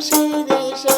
খুশি দেশে